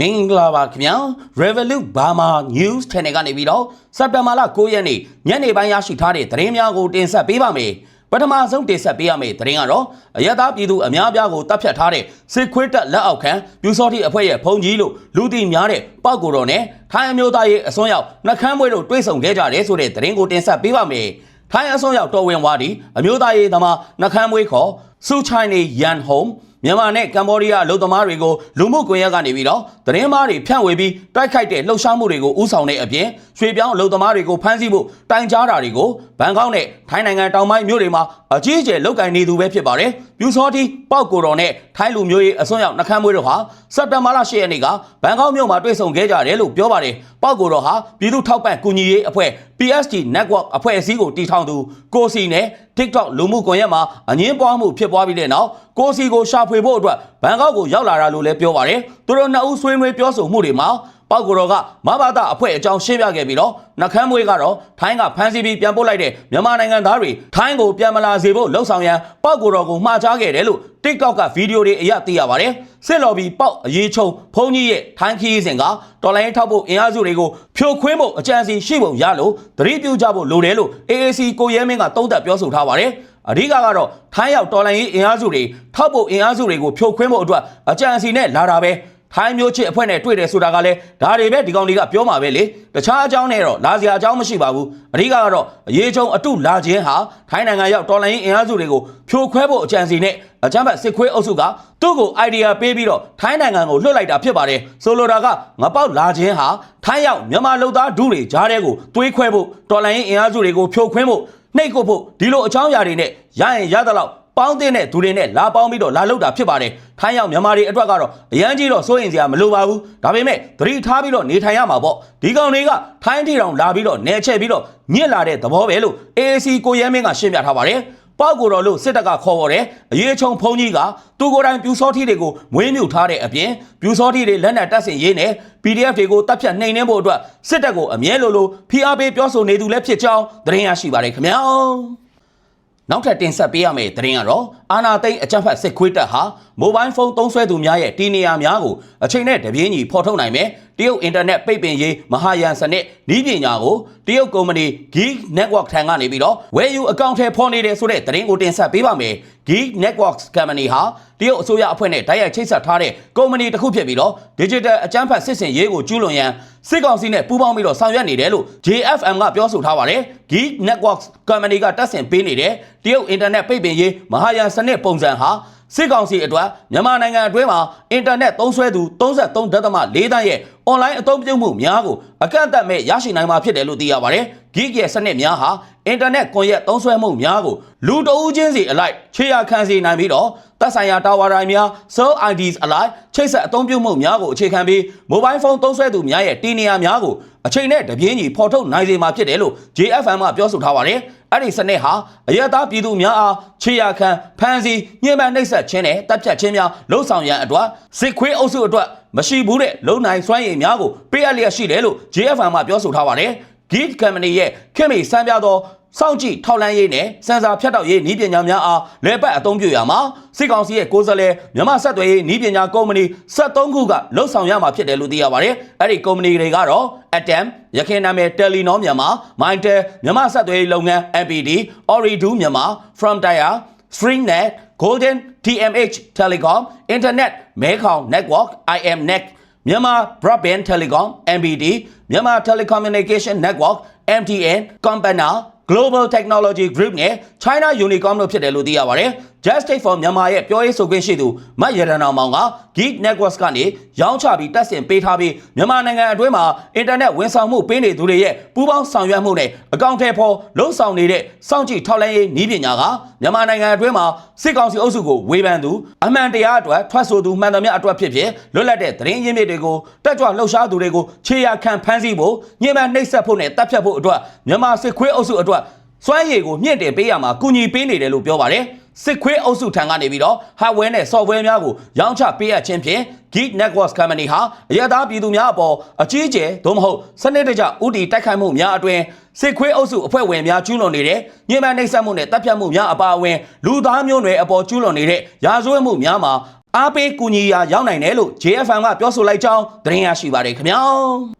မင်္ဂလာပါခင်ဗျာ Revolut Burma News Channel ကနေပြီးတော့စက်တဘာလ9ရက်နေ့ညနေပိုင်းရရှိထားတဲ့သတင်းများကိုတင်ဆက်ပေးပါမယ်ပထမဆုံးတင်ဆက်ပေးရမယ့်သတင်းကတော့အရသာပြည်သူအများအပြားကိုတပ်ဖြတ်ထားတဲ့စစ်ခွေးတပ်လက်အောက်ခံပြူစောတိအဖွဲ့ရဲ့ဖုန်ကြီးလို့လူသိများတဲ့ပောက်ကိုတော်နဲ့ထိုင်းအမျိုးသားရေးအစွန်းရောက်နှကမ်းမွေးတို့တွေ့ဆုံခဲ့ကြတယ်ဆိုတဲ့သတင်းကိုတင်ဆက်ပေးပါမယ်ထိုင်းအစွန်းရောက်တော်ဝင်ဝါဒီအမျိုးသားရေးသမားနှကမ်းမွေးခေါ်စူချိုင်နေရန်ဟုံ မြန်မာနဲ့ကမ္ဘောဒီးယားလူသမားတွေကိုလူမှုကွန်ရက်ကနေပြီးတော့သတင်းမားတွေဖြန့်ဝေပြီးတိုက်ခိုက်တဲ့လှုပ်ရှားမှုတွေကိုဥဆောင်တဲ့အပြင်ရွှေပြောင်းလူသမားတွေကိုဖမ်းဆီးဖို့တိုင်ကြားတာတွေကိုဘန်ကောက်နဲ့ထိုင်းနိုင်ငံတောင်ပိုင်းမြို့တွေမှာအကြီးအကျယ်လုပ်ကင်နေသူပဲဖြစ်ပါတယ်။ပြူစောတိပောက်ကိုတော်နဲ့ထိုင်းလူမျိုးရေးအစွန်းရောက်နှကမ်းမွေးတို့ဟာစက်တဘာလ10ရက်နေ့ကဘန်ကောက်မြို့မှာတွေ့ဆုံခဲ့ကြတယ်လို့ပြောပါတယ်။ပောက်ကိုတော်ဟာပြည်သူထောက်ပံ့ကူညီရေးအဖွဲ့ PSG Network အဖွဲ့အစည်းကိုတည်ထောင်သူကိုစီနဲ့ TikTok လူမှုကွန်ရက်မှာအငင်းပွားမှုဖြစ်ပွားပြီးတဲ့နောက်ကိုစီကိုရှာဖွေဖို့အတွက်ဘန်ကောက်ကိုရောက်လာတာလို့လည်းပြောပါတယ်။သူတို့နှစ်ဦးဆွေးနွေးပြောဆိုမှုတွေမှာ ပောက်ကိုတော်ကမဘာသာအဖွဲ့အကြောင်းရှင်းပြခဲ့ပြီးတော့နှကမ်းမွေးကတော့ထိုင်းကဖမ်းဆီးပြီးပြန်ပို့လိုက်တဲ့မြန်မာနိုင်ငံသားတွေထိုင်းကိုပြန်မလာစေဖို့လှုံ့ဆော်ရန်ပောက်ကိုတော်ကိုမှားချခဲ့တယ်လို့ TikTok ကဗီဒီယိုတွေအရသိရပါတယ်။စစ်လော်ဘီပေါက်အရေးချုံဖုန်းကြီးရဲ့ထိုင်းခီးစဉ်ကတော်လိုင်းထောက်ဖို့အင်အားစုတွေကိုဖြိုခွင်းဖို့အကြံစီရှိပုံရလို့သတိပြုကြဖို့လိုတယ်လို့ AAC ကိုရဲမင်းကတုံ့တက်ပြောဆိုထားပါတယ်။အဓိကကတော့ထိုင်းရောက်တော်လိုင်းရေးအင်အားစုတွေထောက်ဖို့အင်အားစုတွေကိုဖြိုခွင်းဖို့အတွက်အကြံစီနဲ့လာတာပဲ။ ထိုင်းမျိုးချစ်အဖွဲ့နဲ့တွေ့တယ်ဆိုတာကလည်းဒါတွေပဲဒီကောင်တွေကပြောမှာပဲလေတခြားအကြောင်းနဲ့တော့လာစရာအကြောင်းမရှိပါဘူးအဓိကကတော့အရေးချုံအတုလာခြင်းဟာထိုင်းနိုင်ငံရောက်တော်လိုင်းအင်အားစုတွေကိုဖြိုခွဲဖို့အကြံစီနဲ့အကြမ်းဖက်စစ်ခွေးအုပ်စုကသူ့ကို idea ပေးပြီးတော့ထိုင်းနိုင်ငံကိုလွှတ်လိုက်တာဖြစ်ပါတယ်ဆိုလိုတာကငပေါက်လာခြင်းဟာထိုင်းရောက်မြန်မာလူသားဒုတွေကြားတဲ့ကိုတွေးခွဲဖို့တော်လိုင်းအင်အားစုတွေကိုဖြိုခွင်းဖို့နှိတ်ကုတ်ဖို့ဒီလိုအကြောင်းအရာတွေနဲ့ရရင်ရသလောက် ပေါင်းတဲ့နဲ့သူတွေနဲ့လာပေါင်းပြီးတော့လာလောက်တာဖြစ်ပါတယ်။ထိုင်းရောက်မြန်မာတွေအတွက်ကတော့အရန်ကြီးတော့စိုးရင်စရာမလိုပါဘူး။ဒါပေမဲ့သတိထားပြီးတော့နေထိုင်ရမှာပေါ့။ဒီကောင်တွေကထိုင်းထီတောင်လာပြီးတော့နေချက်ပြီးတော့ညစ်လာတဲ့သဘောပဲလို့ AAC ကိုရဲမင်းကရှင်းပြထားပါတယ်။ပေါက်ကိုတော်လို့စစ်တပ်ကခေါ်ပေါ်တယ်အရေးချုံဖုံးကြီးကသူကိုယ်တိုင်ပြူစောထီတွေကိုမွေးမြူထားတဲ့အပြင်ပြူစောထီတွေလက်နက်တပ်ဆင်ရေးနဲ့ PDF တွေကိုတပ်ဖြတ်နှိမ်နှင်းဖို့အတွက်စစ်တပ်ကိုအမြဲလိုလိုဖိအားပေးပြောဆိုနေသူလည်းဖြစ်ကြောင်းသတင်းရရှိပါတယ်ခင်ဗျာ နောက်ထပ်တင်ဆက်ပေးရမယ့်သတင်းကတော့အာနာသိန်းအကြမ်းဖက်စစ်ခွေးတပ်ဟာမိုဘိုင်းဖုန်းသုံးစွဲသူများရဲ့တီနေယာများကိုအချိန်နဲ့တပြေးညီဖော်ထုတ်နိုင်မယ် တရုတ်အင်တာနက်ပိတ်ပင်ရေးမဟာယန်စနစ်ဤပညာကိုတရုတ်ကုမ္ပဏီ Geek Network ထံကနေပြီးတော့ဝယ်ယူအကောင့်ထဲဖော်နေတယ်ဆိုတဲ့သတင်းကိုတင်ဆက်ပေးပါမယ် Geek Networks Company ဟာတရုတ်အစိုးရအဖွဲ့နဲ့တိုက်ရိုက်ချိတ်ဆက်ထားတဲ့ကုမ္ပဏီတစ်ခုဖြစ်ပြီးတော့ Digital အကြမ်းဖက်စစ်စင်ရေးကိုကျူးလွန်ရန်စစ်ကောင်စီနဲ့ပူးပေါင်းပြီးတော့ဆောင်ရွက်နေတယ်လို့ JFM ကပြောဆိုထားပါတယ်။ Geek Networks Company ကတက်ဆင်ပေးနေတဲ့တရုတ်အင်တာနက်ပိတ်ပင်ရေးမဟာယန်စနစ်ပုံစံဟာစစ်ကောင်စီအတွက်မြန်မာနိုင်ငံအတွင်းမှာအင်တာနက်သုံးစွဲသူ33.4တန်းရဲ့ အွန်လိုင်းအသုံးပြုမှုများကိုအကန့်အသတ်မဲ့ရရှိနိုင်မှာဖြစ်တယ်လို့သိရပါတယ်။ Geek ရဲ့စနစ်များဟာအင်တာနက်ကွန်ရက်သုံးစွဲမှုများကိုလူတအူးချင်းစီအလိုက်ခြေရခံစီနိုင်ပြီးတော့သက်ဆိုင်ရာတာဝါတိုင်းများ cell IDs အလိုက်ချိတ်ဆက်အသုံးပြုမှုများကိုအခြေခံပြီး mobile phone သုံးစွဲသူများရဲ့တီနေယာများကိုအချိန်နဲ့တပြေးညီဖော်ထုတ်နိုင်စေမှာဖြစ်တယ်လို့ JFM ကပြောဆိုထားပါတယ်။ အဲ့ဒီစနစ်ဟာအရတားပြည်သူများအားခြေရခံဖမ်းဆီးညှဉ်းပန်းနှိပ်စက်ခြင်းနဲ့တပ်ဖြတ်ခြင်းများလှုံ့ဆော်ရန်အတွက်စစ်ခွေးအုပ်စုအတွက်မရှိဘူးတဲ့လုံနိုင်စွမ်းရည်များကိုပေးအပ်လျက်ရှိတယ်လို့ JFM ကပြောဆိုထားပါတယ်။ Geek Company ရဲ့ခင်မီစံပြသော စောင့်ကြည့်ထောက်လန်းရေးနဲ့စင်ဆာဖြတ်တောက်ရေးနည်းပညာများအားလဲပတ်အသုံးပြုရမှာစစ်ကောင်စီရဲ့ကိုယ်စားလှယ်မြန်မာဆက်သွယ်ရေးနည်းပညာကုမ္ပဏီ73ခုကလှုပ်ဆောင်ရမှာဖြစ်တယ်လို့သိရပါတယ်။အဲ့ဒီကုမ္ပဏီတွေကတော့ Atom ရခိုင်နာမည် Telenor မြန်မာ Mytel မြန်မာဆက်သွယ်ရေးလုပ်ငန်း MPD Ooredoo မြန်မာ Frontier Streamnet Golden TMH Telecom Internet မဲခေါင် Network IMNet မြန်မာ Broadband Telecom MBD မြန်မာ Telecommunication Network MTN Compana Global Technology Group နဲ့ China Unicom တို့ဖြစ်တယ်လို့သိရပါတယ်။ Justice for Myanmar ရဲ့ပြောရေးဆိုခွင့်ရှိသူမတ်ရတနာမောင်က Geek Networks ကနေရောင်းချပြီးတက်ဆင်ပေးထားပြီးမြန်မာနိုင်ငံအတွင်းမှာအင်တာနက်ဝန်ဆောင်မှုပေးနေသူတွေရဲ့ပူးပေါင်းဆောင်ရွက်မှုနဲ့အကောင့်ထဲပေါ်လှုံ့ဆော်နေတဲ့စောင့်ကြည့်ထောက်လှမ်းရေးနည်းပညာကမြန်မာနိုင်ငံအတွင်းမှာစစ်ကောင်စီအုပ်စုကိုဝေဖန်သူအမှန်တရားအတွက်ထွက်ဆိုသူမှန်သမျှအတွက်ဖြစ်ဖြစ်လွတ်လပ်တဲ့သတင်းရင်းမြစ်တွေကိုတက်ကြွလှုပ်ရှားသူတွေကိုခြေရခံဖမ်းဆီးဖို့ညှဉ်းပန်းနှိပ်စက်ဖို့နဲ့တပ်ဖြတ်ဖို့အတွက်မြန်မာစစ်ခွေးအုပ်စုအတွက် စွမ်းရည်ကိုမြင့်တင်ပေးရမှာကူညီပေးနေတယ်လို့ပြောပါတယ်စစ်ခွေးအုပ်စုထံကနေပြီးတော့ hardware နဲ့ software များကိုရောင်းချပေးအပ်ခြင်းဖြင့် Geek Networks Company ဟာအရသာပြည်သူများအပေါ်အကြီးအကျယ်သို့မဟုတ်စနစ်တကျဥတီတိုက်ခိုက်မှုများအတွင်စစ်ခွေးအုပ်စုအဖွဲ့ဝင်များကျူးလွန်နေတဲ့ညှဉ်းပန်းနှိပ်စက်မှုနဲ့တပ်ဖြတ်မှုများအပါအဝင်လူသားမျိုးနွယ်အပေါ်ကျူးလွန်နေတဲ့ရာဇဝတ်မှုများမှာအားပေးကူညီရာရောက်နိုင်တယ်လို့ JFM ကပြောဆိုလိုက်ကြောင်းသတင်းရရှိပါတယ်ခင်ဗျာ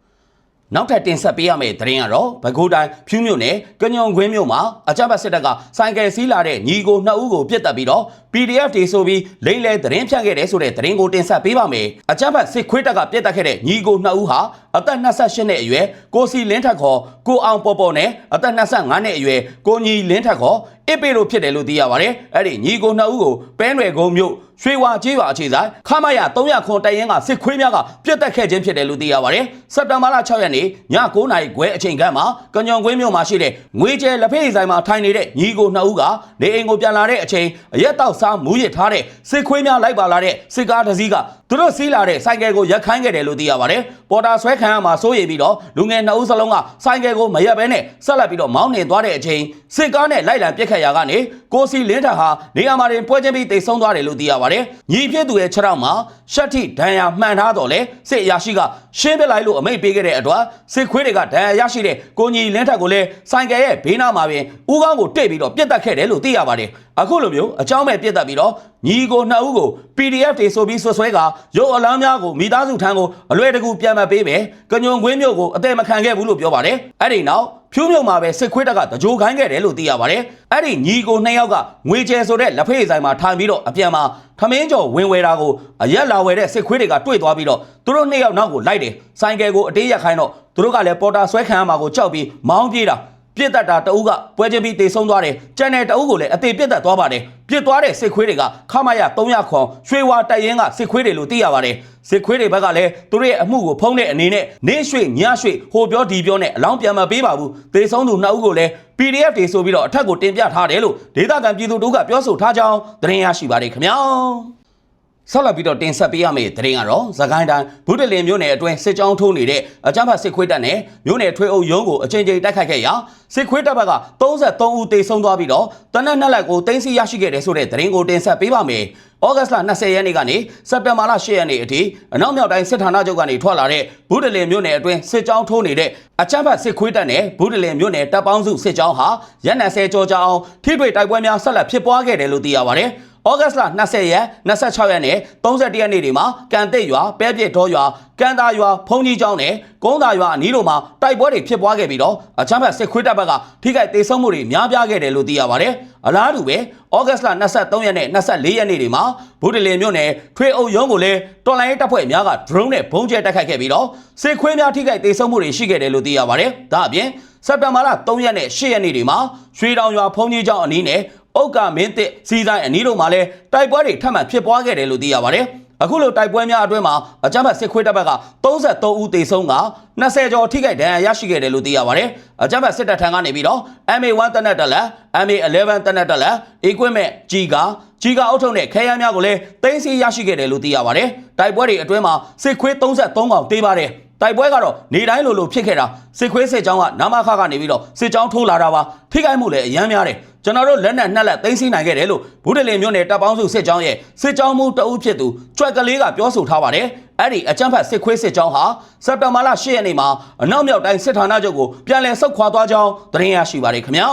နောက်ထပ်တင်ဆက်ပေးရမယ့်သတင်းကတော့ပဲခူးတိုင်းဖြူးမြို့နယ်ကညုံခွင်းမြို့မှာအကြမ်းဖက်စစ်တပ်ကဆိုင်ကယ်စီးလာတဲ့ညီကိုနှစ်ဦးကိုပြစ်တက်ပြီးတော့ PDF တွေဆိုပြီးလိမ့်လဲသတင်းဖြန့်ခဲ့တယ်ဆိုတဲ့သတင်းကိုတင်ဆက်ပေးပါမယ်အကြမ်းဖက်စစ်ခွေးတပ်ကပြစ်တက်ခဲ့တဲ့ညီကိုနှစ်ဦးဟာအသက်28နှစ်အရွယ်ကိုစီလင်းထက်ခေါ်ကိုအောင်ပေါ်ပေါ်နဲ့အသက်25နှစ်အရွယ်ကိုညီလင်းထက်ခေါ်အစ်ပေတို့ဖြစ်တယ်လို့သိရပါတယ်အဲ့ဒီညီကိုနှစ်ဦးကိုပဲနွယ်ကုန်းမြို့ရွှေဝါကျေးရွာအခြေဆိုင်ခမရ300ခွန်တိုင်ရင်ကစစ်ခွေးများကပြစ်တက်ခဲ့ခြင်းဖြစ်တယ်လို့သိရပါတယ်စက်တင်ဘာလ6ရက်နေ့ည9:00နာရီခွဲအချိန်ခန့်မှာကညုံကွင်းမြို့မှာရှိတဲ့ငွေကျဲလက်ဖေးဆိုင်မှာထိုင်နေတဲ့ညီကိုနှစ်ဦးကနေအိမ်ကိုပြန်လာတဲ့အချိန်အရက်တောက်စားမူရစ်ထားတဲ့စစ်ခွေးများလိုက်ပါလာတဲ့စစ်ကားတစ်စီးကသူတို့စီးလာတဲ့ဆိုင်ကယ်ကိုရက်ခိုင်းခဲ့တယ်လို့သိရပါတယ်။ပေါ်တာဆွဲခံရမှာစိုးရိမ်ပြီးတော့လူငယ်နှစ်ဦးစလုံးကဆိုင်ကယ်ကိုမရက်ဘဲနဲ့ဆက်လက်ပြီးတော့မောင်းနှင်သွားတဲ့အချိန်စစ်ကားနဲ့လိုက်လံပစ်ခတ်ရာကနေကိုစီလင်းထက်ဟာနေရာမှာတွင်ပွဲချင်းပြီးတိတ်ဆုံးသွားတယ်လို့သိရပါတယ်။ညီဖြစ်သူရဲ့ခြေထောက်မှာရှက်ထိဒဏ်ရာမှန်ထားတော့လေစစ်အရာရှိကရှင်းပြလိုက်လို့အမိန့်ပေးခဲ့တဲ့အတွက်စစ်ခွေးတွေကဒဏ်ရာရရှိတဲ့ကိုညီလင်းထက်ကိုလည်းဆိုင်ကယ်ရဲ့ဘေးနားမှာပင်ဦးခေါင်းကိုတိတ်ပြီးတော့ပြစ်တက်ခဲ့တယ်လို့သိရပါတယ်။အခုလိုမျိုးအကြောင်းမဲ့ပြစ်တက်ပြီးတော့ညီကိုနှစ်ဦးကို PDF တွေဆိုပြီးဆွဆွဲကရုပ်အလန်းများကိုမိသားစုထံကိုအလွယ်တကူပြန်မပေးပဲကညုံကွင်းမြို့ကိုအသက်မခံခဲ့ဘူးလို့ပြောပါတယ်အဲ့ဒီနောက်ဖြူးမြုံမှာပဲစစ်ခွေးတက်ကတကြိုခိုင်းခဲ့တယ်လို့သိရပါတယ်အဲ့ဒီညီကိုနှစ်ယောက်ကငွေကျဲဆိုတဲ့လက်ဖေးဆိုင်မှာထိုင်ပြီးတော့အပြန်မှာထမင်းကျော်ဝင်ဝဲတာကိုအရက်လာဝဲတဲ့စစ်ခွေးတွေကတွေ့သွားပြီးတော့သူတို့နှစ်ယောက်နောက်ကိုလိုက်တယ်ဆိုင်ကယ်ကိုအတေးရက်ခိုင်းတော့သူတို့ကလည်းပေါ်တာဆွဲခံရမှာကိုကြောက်ပြီးမောင်းပြေးတာ ပြစ်တက်တာတအုပ်ကပွဲချင်းပြီးတေဆုံးသွားတယ်။ကျန်တဲ့တအုပ်ကိုလည်းအသေးပြစ်တက်သွားပါတယ်။ပြစ်သွားတဲ့စစ်ခွေးတွေကခမရ300ခွန်ရွှေဝါတိုက်ရင်ကစစ်ခွေးတွေလို့သိရပါတယ်။စစ်ခွေးတွေဘက်ကလည်းသူတို့ရဲ့အမှုကိုဖုံးတဲ့အနေနဲ့နေရွှေညရွှေဟိုပြောဒီပြောနဲ့အလောင်းပြန်မပေးပါဘူး။တေဆုံးသူနှစ်ဦးကိုလည်း PDF တွေဆိုပြီးတော့အထက်ကိုတင်ပြထားတယ်လို့ဒေသခံပြည်သူတို့ကပြောဆိုထားကြောင်းသတင်းရရှိပါတယ်ခင်ဗျာ။ ဆက်လက်ပြီးတော့တင်ဆက်ပေးရမယ့်သတင်းကတော့သခိုင်းတိုင်းဘုဒ္ဓလင်မြို့နယ်အတွင်းစစ်ကြောင်းထိုးနေတဲ့အကြမ်းဖက်စစ်ခွေးတပ်နဲ့မြို့နယ်ထွေအုပ်ရုံးကိုအချိန်ချင်းတိုက်ခိုက်ခဲ့ရာစစ်ခွေးတပ်ဘက်က33ဦးသေဆုံးသွားပြီးတော့တနက်နှစ်လက်ကိုတင်းစီရရှိခဲ့တယ်ဆိုတဲ့သတင်းကိုတင်ဆက်ပေးပါမယ်။ဩဂတ်စ်လ20ရက်နေ့ကနေစက်တင်ဘာလ10ရက်နေ့အထိအနောက်မြောက်တိုင်းစစ်ဌာနချုပ်ကနေထွက်လာတဲ့ဘုဒ္ဓလင်မြို့နယ်အတွင်းစစ်ကြောင်းထိုးနေတဲ့အကြမ်းဖက်စစ်ခွေးတပ်နဲ့ဘုဒ္ဓလင်မြို့နယ်တပ်ပေါင်းစုစစ်ကြောင်းဟာရက်20ကျော်ကြာအောင်ထိတွေ့တိုက်ပွဲများဆက်လက်ဖြစ်ပွားခဲ့တယ်လို့သိရပါတယ်။ ဩဂတ်စ်လ20ရက်26ရက်နဲ့31ရက်နေ့တွေမှာကန်တိတ်ရွာပဲပြစ်တော်ရွာကန်တာရွာဖုံကြီးကျောင်းနဲ့ကုန်းတာရွာအနီးတို့မှာတိုက်ပွဲတွေဖြစ်ပွားခဲ့ပြီးတော့အချမ်းဖတ်စစ်ခွေးတပ်ဘက်ကထိခိုက်ဒေဆုံးမှုတွေများပြားခဲ့တယ်လို့သိရပါတယ်။အလားတူပဲဩဂတ်စ်လ23ရက်နဲ့24ရက်နေ့တွေမှာဗုဒ္ဓလင်မြို့နယ်ထွေအုပ်ရုံးကိုလည်းတော်လိုင်းရေးတပ်ဖွဲ့များက drone နဲ့ဘုံကျဲတိုက်ခိုက်ခဲ့ပြီးတော့စစ်ခွေးများထိခိုက်ဒေဆုံးမှုတွေရှိခဲ့တယ်လို့သိရပါတယ်။ဒါအပြင်စက်တင်ဘာလ3ရက်နဲ့8ရက်နေ့တွေမှာရွှေတောင်ရွာဖုံကြီးကျောင်းအနီးနဲ့ ဥက္ကမင်းတစ်စီဆိုင်အနီးတို့မှာလည်းတိုက်ပွဲတွေထပ်မံဖြစ်ပွားခဲ့တယ်လို့သိရပါတယ်။အခုလိုတိုက်ပွဲများအတွင်းမှာအကြမ်းဖက်စစ်ခွေးတပ်ဘက်က33ဦးသေဆုံးက20ကျော်ထိခိုက်ဒဏ်ရာရရှိခဲ့တယ်လို့သိရပါတယ်။အကြမ်းဖက်စစ်တပ်ထံကနေပြီးတော့ MA1 တနက်တက်လက် MA11 တနက်တက်လက် equipment ကြီးကကြီးကအုပ်ထုံနဲ့ခဲယမ်းများကိုလည်းတင်းစီရရှိခဲ့တယ်လို့သိရပါတယ်။တိုက်ပွဲတွေအတွင်းမှာစစ်ခွေး33កောင်တေးပါတယ်။တိုက်ပွဲကတော့နေတိုင်းလိုလိုဖြစ်ခဲ့တာစစ်ခွေးစစ်ကြောင်းကနာမခကနေပြီးတော့စစ်ကြောင်းထိုးလာတာပါထိခိုက်မှုလည်းအယမ်းများတယ် ကျွန်တော်တို့လက်နက်နှစ်လက်သိမ်းဆည်းနိုင်ခဲ့တယ်လို့ဘုဒ္ဓလင်မြို့နယ်တပ်ပေါင်းစုစစ်ကြောင်းရဲ့စစ်ကြောင်းမှုတအုပ်ဖြစ်သူကြွက်ကလေးကပြောဆိုထားပါတယ်အဲ့ဒီအကြမ်းဖက်စစ်ခွေးစစ်ကြောင်းဟာစက်တင်ဘာလ10ရက်နေ့မှာအနောက်မြောက်တိုင်းစစ်ဌာနချုပ်ကိုပြန်လည်ဆုတ်ခွာသွားကြောင်းသတင်းရရှိပါတယ်ခင်ဗျာ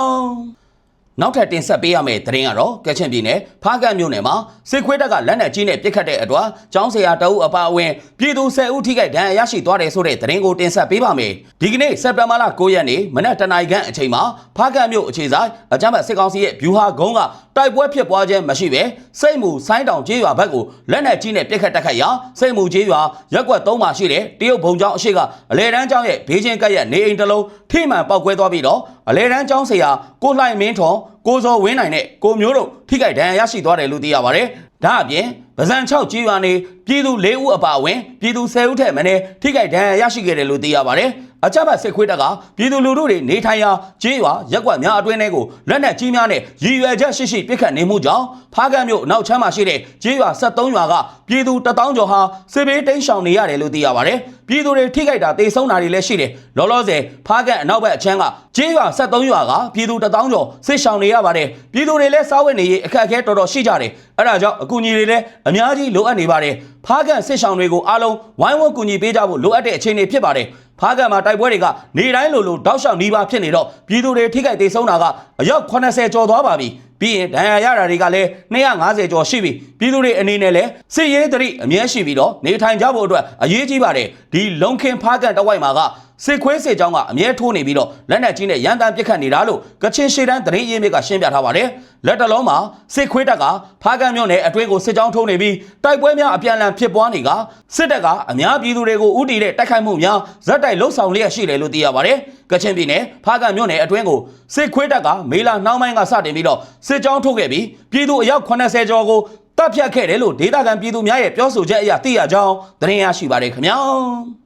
နောက်ထပ်တင်ဆက်ပေးရမယ့်သတင်းကတော့ကချင်ပြည်နယ်ဖားကန့်မြို့နယ်မှာစစ်ခွေးတပ်ကလက်နက်ကြီးနဲ့ပစ်ခတ်တဲ့အတွက်ကျောင်းဆရာတအုပ်အပါအဝင်ပြည်သူ10ဦးထိခိုက်ဒဏ်ရာရရှိသွားတယ်ဆိုတဲ့သတင်းကိုတင်ဆက်ပေးပါမယ်။ဒီကနေ့စက်တင်ဘာလ9ရက်နေ့မနက်တနာရီခန့်အချိန်မှာဖားကန့်မြို့အခြေဆိုင်အကြမ်းဖက်စစ်ကောင်စီရဲ့ဗျူဟာကုန်းကတိုက်ပွဲဖြစ်ပွားခြင်းမရှိဘဲစိတ်မူဆိုင်းတောင်ကျေးရွာဘက်ကိုလက်နက်ကြီးနဲ့ပစ်ခတ်တက်ခတ်ရာစိတ်မူကျေးရွာရက်ကွက်3မှာရှိတဲ့တရုတ်ဘုံကျောင်းအရှိကအလဲတန်းကျောင်းရဲ့ဘေးချင်းကပ်ရက်နေအိမ်တစ်လုံးထိမှန်ပောက်ကွဲသွားပြီးတော့အလဲတန်းကျောင်းဆရာကိုလှိုင်မင်းထွန်ကိုစောဝင်းနိုင်နဲ့ကိုမျိုးတို့ထိခိုက်ဒဏ်ရာရရှိသွားတယ်လို့သိရပါတယ်။ဒါအပြင် ဗဇန်6ကြီးရွာနေပြည်သူ၄ဦးအပါအဝင်ပြည်သူ10ဦးထက်မနည်းထိခိုက်ဒဏ်ရာရရှိခဲ့တယ်လို့သိရပါတယ်။အကြမ်းဖက်စစ်ခွေးတပ်ကပြည်သူလူထုတွေနေထိုင်ရာကျေးရွာရက်ကွက်များအတွင်းထဲကိုလက်နက်ကြီးများနဲ့ရည်ရွယ်ချက်ရှိရှိပစ်ခတ်နေမှုကြောင့်ဖားကန့်မြို့အနောက်ချမ်းမှာရှိတဲ့ကျေးရွာ73ရွာကပြည်သူ1000ကျော်ဟာစစ်ဘေးတိမ်းရှောင်နေရတယ်လို့သိရပါတယ်။ပြည်သူတွေထိခိုက်တာတေဆုံးတာတွေလည်းရှိတယ်။လောလောဆယ်ဖားကန့်အနောက်ဘက်အချမ်းကကျေးရွာ73ရွာကပြည်သူ1000ကျော်စစ်ရှောင်နေရပါတယ်။ပြည်သူတွေလည်းစားဝတ်နေရေးအခက်အခဲတော်တော်ရှိကြတယ်။အဲဒါကြောင့်အကူအညီတွေလည်းအများကြီးလိုအပ်နေပါတယ်။ဖားကန်စစ်ဆောင်တွေကိုအားလုံးဝိုင်းဝန်းကူညီပေးကြဖို့လိုအပ်တဲ့အခြေအနေဖြစ်ပါတယ်ဖားကန်မှာတိုက်ပွဲတွေကနေတိုင်းလိုလိုတောက်လျှောက်နှီးပါဖြစ်နေတော့ပြည်သူတွေထိခိုက်ဒေဆုံးတာကအယောက်80ကျော်သွားပါပြီပြီးရင်ဒဏ်ရာရတာတွေကလည်း250ကျော်ရှိပြီပြည်သူတွေအနေနဲ့လည်းစစ်ရေးတရိအမြဲရှိပြီးတော့နေထိုင်ကြဖို့အတွက်အရေးကြီးပါတယ်ဒီလုံခင်ဖားကန်တဝိုက်မှာက စစ်ခွေးစစ်ကြောင်းကအမြဲထိုးနေပြီးတော့လက်နက်ကြီးနဲ့ရန်တမ်းပစ်ခတ်နေတာလို့ကချင်ရှေတန်းသတင်းရင်းမြစ်ကရှင်းပြထားပါတယ်လက်တလုံးမှာစစ်ခွေးတပ်ကဖားကန်မြို့နယ်အတွင်းကိုစစ်ကြောင်းထိုးနေပြီးတိုက်ပွဲများအပြန်အလှန်ဖြစ်ပွားနေကစစ်တပ်ကအများပြည်သူတွေကိုဥတီတဲ့တိုက်ခိုက်မှုများဇက်တိုက်လှုပ်ဆောင်လျက်ရှိတယ်လို့သိရပါတယ်ကချင်ပြည်နယ်ဖားကန်မြို့နယ်အတွင်းကိုစစ်ခွေးတပ်ကမေလာနှောင်းပိုင်းကစတင်ပြီးတော့စစ်ကြောင်းထိုးခဲ့ပြီးပြည်သူအယောက်80ကျော်ကိုတပ်ဖြတ်ခဲ့တယ်လို့ဒေသခံပြည်သူများရဲ့ပြောဆိုချက်အရသိရကြောင်းသတင်းရရှိပါတယ်ခင်ဗျာ